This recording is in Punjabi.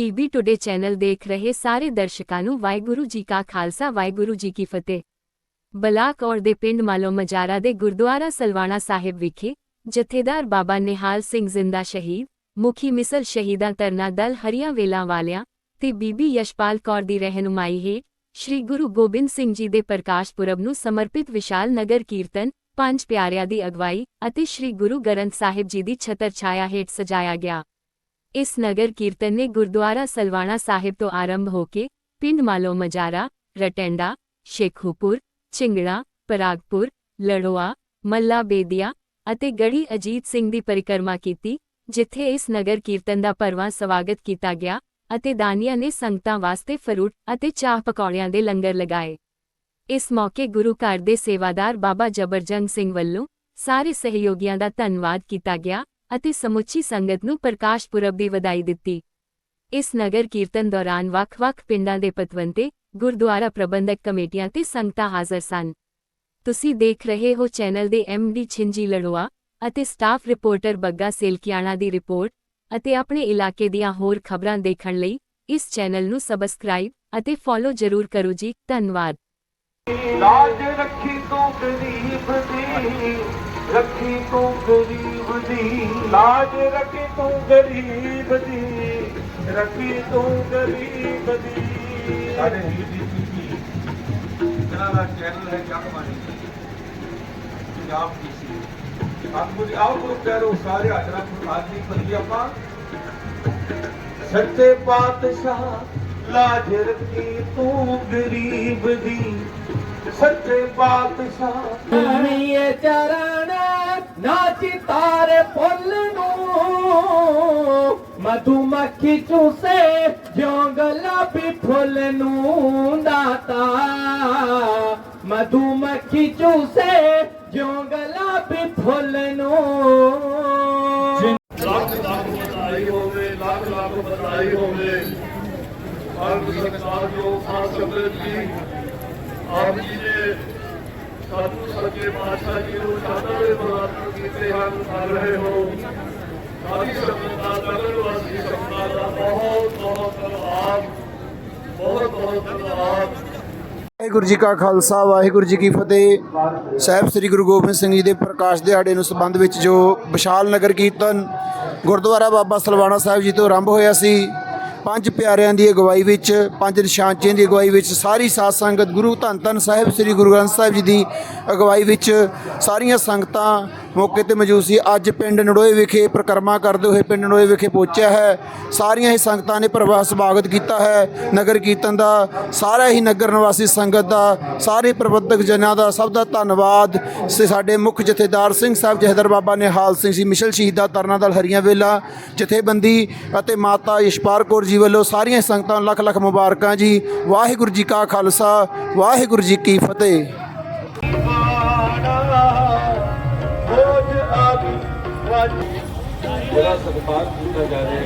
ਪੀਬੀ ਟੁਡੇ ਚੈਨਲ ਦੇਖ ਰਹੇ ਸਾਰੇ ਦਰਸ਼ਕਾਂ ਨੂੰ ਵਾਹਿਗੁਰੂ ਜੀ ਕਾ ਖਾਲਸਾ ਵਾਹਿਗੁਰੂ ਜੀ ਕੀ ਫਤਿਹ ਬਲਾਕ ਔਰ ਦੇ ਪਿੰਡ ਮਾਲੋ ਮਜਾਰਾ ਦੇ ਗੁਰਦੁਆਰਾ ਸਲਵਾਣਾ ਸਾਹਿਬ ਵਿਖੇ ਜਥੇਦਾਰ ਬਾਬਾ ਨਿਹਾਲ ਸਿੰਘ ਜ਼ਿੰਦਾ ਸ਼ਹੀਦ ਮੁਖੀ ਮਿਸਲ ਸ਼ਹੀਦਾਂ ਤਰਨਾ ਦਲ ਹਰੀਆਂ ਵੇਲਾਂ ਵਾਲਿਆਂ ਤੇ ਬੀਬੀ ਯਸ਼ਪਾਲ ਕੌਰ ਦੀ ਰਹਿਨੁਮਾਈ ਹੇਠ ਸ੍ਰੀ ਗੁਰੂ ਗੋਬਿੰਦ ਸਿੰਘ ਜੀ ਦੇ ਪ੍ਰਕਾਸ਼ ਪੁਰਬ ਨੂੰ ਸਮਰਪਿਤ ਵਿਸ਼ਾਲ ਨਗਰ ਕੀਰਤਨ ਪੰਜ ਪਿਆਰਿਆਂ ਦੀ ਅਗਵਾਈ ਅਤੇ ਸ੍ਰੀ ਗੁਰੂ ਗ੍ਰੰਥ ਸਾਹਿਬ ਜੀ ਦੀ ਛਤਰ ਛਾਇਆ ਹੇਠ ਸਜਾਇਆ ਗਿਆ ਇਸ ਨਗਰ ਕੀਰਤਨ ਨੇ ਗੁਰਦੁਆਰਾ ਸਲਵਾਣਾ ਸਾਹਿਬ ਤੋਂ ਆਰੰਭ ਹੋ ਕੇ ਪਿੰਡ ਮਾਲੋ ਮਜਾਰਾ, ਰਟੈਂਡਾ, ਸ਼ੇਖੂਪੁਰ, ਚਿੰਗੜਾ, ਪਰਾਗਪੁਰ, ਲੜੋਆ, ਮੱਲਾ ਬੇਦੀਆ ਅਤੇ ਗੜੀ ਅਜੀਤ ਸਿੰਘ ਦੀ ਪਰਿਕਰਮਾ ਕੀਤੀ, ਜਿੱਥੇ ਇਸ ਨਗਰ ਕੀਰਤਨ ਦਾ ਭਰਵਾਂ ਸਵਾਗਤ ਕੀਤਾ ਗਿਆ ਅਤੇ ਦਾਨੀਆਂ ਨੇ ਸੰਗਤਾਂ ਵਾਸਤੇ ਫਰੂਟ ਅਤੇ ਚਾਹ ਪਕੌੜਿਆਂ ਦੇ ਲੰਗਰ ਲਗਾਏ। ਇਸ ਮੌਕੇ ਗੁਰੂ ਘਰ ਦੇ ਸੇਵਾਦਾਰ ਬਾਬਾ ਜਬਰਜੰਗ ਸਿੰਘ ਵੱਲੋਂ ਸਾਰੇ ਸਹਿਯੋਗੀਆਂ ਦਾ ਧੰਨਵਾਦ ਕੀਤਾ ਗਿਆ ਅਤੇ ਸਮੁੱਚੀ ਸੰਗਤ ਨੂੰ ਪ੍ਰਕਾਸ਼ ਪੁਰਬ ਦੀ ਵਧਾਈ ਦਿੱਤੀ। ਇਸ ਨਗਰ ਕੀਰਤਨ ਦੌਰਾਨ ਵੱਖ-ਵੱਖ ਪਿੰਡਾਂ ਦੇ ਪਤਵੰਤੇ, ਗੁਰਦੁਆਰਾ ਪ੍ਰਬੰਧਕ ਕਮੇਟੀਆਂ ਤੇ ਸੰਗਤਾਂ ਹਾਜ਼ਰ ਸਨ। ਤੁਸੀਂ ਦੇਖ ਰਹੇ ਹੋ ਚੈਨਲ ਦੇ ਡੀ ਛਿੰਜੀ ਲੜੋਆ ਅਤੇ ਸਟਾਫ ਰਿਪੋਰਟਰ ਬੱਗਾ ਸੇਲਕਿਆਣਾ ਦੀ ਰਿਪੋਰਟ ਅਤੇ ਆਪਣੇ ਇਲਾਕੇ ਦੀਆਂ ਹੋਰ ਖਬਰਾਂ ਦੇਖਣ ਲਈ ਇਸ ਚੈਨਲ ਨੂੰ ਸਬਸਕ੍ਰਾਈਬ ਅਤੇ ਫੋਲੋ ਜ਼ਰੂਰ ਕਰੋ ਜੀ। ਧੰਨਵਾਦ। ਲਾਜ ਰੱਖੀ ਤੂੰ ਗਰੀਬ ਦੀ। ਰੱਖੀ ਤੂੰ ਗਰੀਬ ਦੀ ਲਾਜ ਰੱਖੀ ਤੂੰ ਗਰੀਬ ਦੀ ਰੱਖੀ ਤੂੰ ਗਰੀਬ ਦੀ। ਸਾਡੇ ਵੀਰ ਦੀ ਕੀ ਇਹਨਾਂ ਦਾ ਚੈਨਲ ਹੈ ਜਗਬਾਣੀ ਪੰਜਾਬ ਦੀ ਸੀ। ਆਪ ਜੀ ਆਓ ਗੁਰੂ ਪਿਆਰੋ ਸਾਰੇ ਹਾਜ਼ਰਾਂ ਪ੍ਰਸਾਦ ਦੀ ਕਰੀਏ ਆਪਾਂ। ਸੱਚੇ ਪਾਤਸ਼ਾਹ ਲਾਜ ਰੱਖੀ ਤੂੰ ਗਰੀਬ ਦੀ ਸੱਚੇ ਪਾਤਸ਼ਾਹ। ਚਰਨ ਨਾਚੀ ਤਾਰੇ ਫੁੱਲ ਨੂੰ ਮਧੂਮੱਖੀ ਚੂਸੇ ਜਿਉਂ ਗੁਲਾਬੀ ਫੁੱਲ ਨੂੰ ਦਾਤਾ। ਮਧੂਮੱਖੀ ਚੂਸੇ ਜਿਉਂ ਗੁਲਾਬੀ ਫੁੱਲ ਨੂੰ। ਲੱਖ ਲੱਖ ਵਧਾਈ ਹੋਵੇ, ਲੱਖ ਲੱਖ ਵਧਾਈ ਹੋਵੇ। ਆਪ ਸਰਕਾਰ ਜੋ ਖਾਸ ਸਮਰਤ ਜੀ ਆਪ ਜੀ ਨੇ ਸਾਧੂ ਸੱਚੇ ਪਾਤਸ਼ਾਹ ਜੀ ਨੂੰ ਸਾਦਾ ਦੇ ਬਰਾਬਰ ਕੀਤੇ ਹਨ ਕਰ ਰਹੇ ਹੋ। ਸਾਰੀ ਸੰਗਤ ਨਗਰ ਵਾਸੀ ਸੰਗਤਾਂ ਦਾ ਬਹੁਤ ਬਹੁਤ ਧੰਨਵਾਦ। ਬਹੁਤ ਬਹੁਤ ਧੰਨਵਾਦ। ਵਾਹਿਗੁਰੂ ਜੀ ਕਾ ਖਾਲਸਾ, ਵਾਹਿਗੁਰੂ ਜੀ ਕੀ ਫਤਿਹ। ਸਾਹਿਬ ਸ੍ਰੀ ਗੁਰੂ ਗੋਬਿੰਦ ਸਿੰਘ ਜੀ ਦੇ ਪ੍ਰਕਾਸ਼ ਦਿਹਾੜੇ ਨੂੰ ਸੰਬੰਧ ਵਿੱਚ ਜੋ ਵਿਸ਼ਾਲ ਨਗਰ ਕੀਰਤਨ ਗੁਰਦੁਆਰਾ ਬਾਬਾ ਸਲਵਾਣਾ ਸਾਹਿਬ ਜੀ ਤੋਂ ਆਰੰਭ ਹੋਇਆ ਸੀ ਪੰਜ ਪਿਆਰਿਆਂ ਦੀ ਅਗਵਾਈ ਵਿੱਚ, ਪੰਜ ਨਿਸ਼ਾਨਚਿਆਂ ਦੀ ਅਗਵਾਈ ਵਿੱਚ ਸਾਰੀ ਸਾਧ ਸੰਗਤ ਗੁਰੂ ਧੰਨ ਧੰਨ ਸਾਹਿਬ, ਸ੍ਰੀ ਗੁਰੂ ਗ੍ਰੰਥ ਸਾਹਿਬ ਜੀ ਦੀ ਅਗਵਾਈ ਵਿੱਚ ਸਾਰੀਆਂ ਸੰਗਤਾਂ ਮੌਕੇ ਤੇ ਮੌਜੂਦ ਸੀ। ਅੱਜ ਪਿੰਡ ਨੜੋਏ ਵਿਖੇ ਪ੍ਰਕਰਮਾ ਕਰਦੇ ਹੋਏ ਪਿੰਡ ਨੜੋਏ ਵਿਖੇ ਪਹੁੰਚਿਆ ਹੈ। ਸਾਰੀਆਂ ਹੀ ਸੰਗਤਾਂ ਨੇ ਪ੍ਰਵਾਹ ਸਵਾਗਤ ਕੀਤਾ ਹੈ। ਨਗਰ ਕੀਰਤਨ ਦਾ ਸਾਰਾ ਹੀ ਨਗਰ ਨਿਵਾਸੀ ਸੰਗਤ ਦਾ, ਸਾਰੇ ਪ੍ਰਬੰਧਕ ਜਨਾਂ ਦਾ ਸਭ ਦਾ ਧੰਨਵਾਦ। ਸੇ ਸਾਡੇ ਮੁੱਖ ਜਥੇਦਾਰ ਸਿੰਘ ਸਾਹਿਬ, ਜਹਦਰ ਬਾਬਾ ਨਿਹਾਲ ਸਿੰਘ ਜੀ, ਮਿਸ਼ਲ ਸ਼ਹੀਦਾ ਤਰਨਾ ਦਲ ਹਰੀਆਂ ਵੇਲਾ, ਜਥੇਬੰਦੀ ਅਤੇ ਮਾਤਾ ਯਸ਼ਪਾਲ ਕੌਰ ਜੀ ਵੱਲੋਂ ਸਾਰੀਆਂ ਸੰਗਤਾਂ ਨੂੰ ਲੱਖ ਲੱਖ ਮੁਬਾਰਕਾਂ ਜੀ। ਵਾਹਿਗੁਰੂ ਜੀ ਕਾ ਖਾਲਸਾ, ਵਾਹਿਗੁਰੂ ਜੀ ਕੀ ਫਤਿਹ। ਜਿਹੜਾ ਸਤਿਕਾਰ ਕੀਤਾ ਜਾ ਰਿਹਾ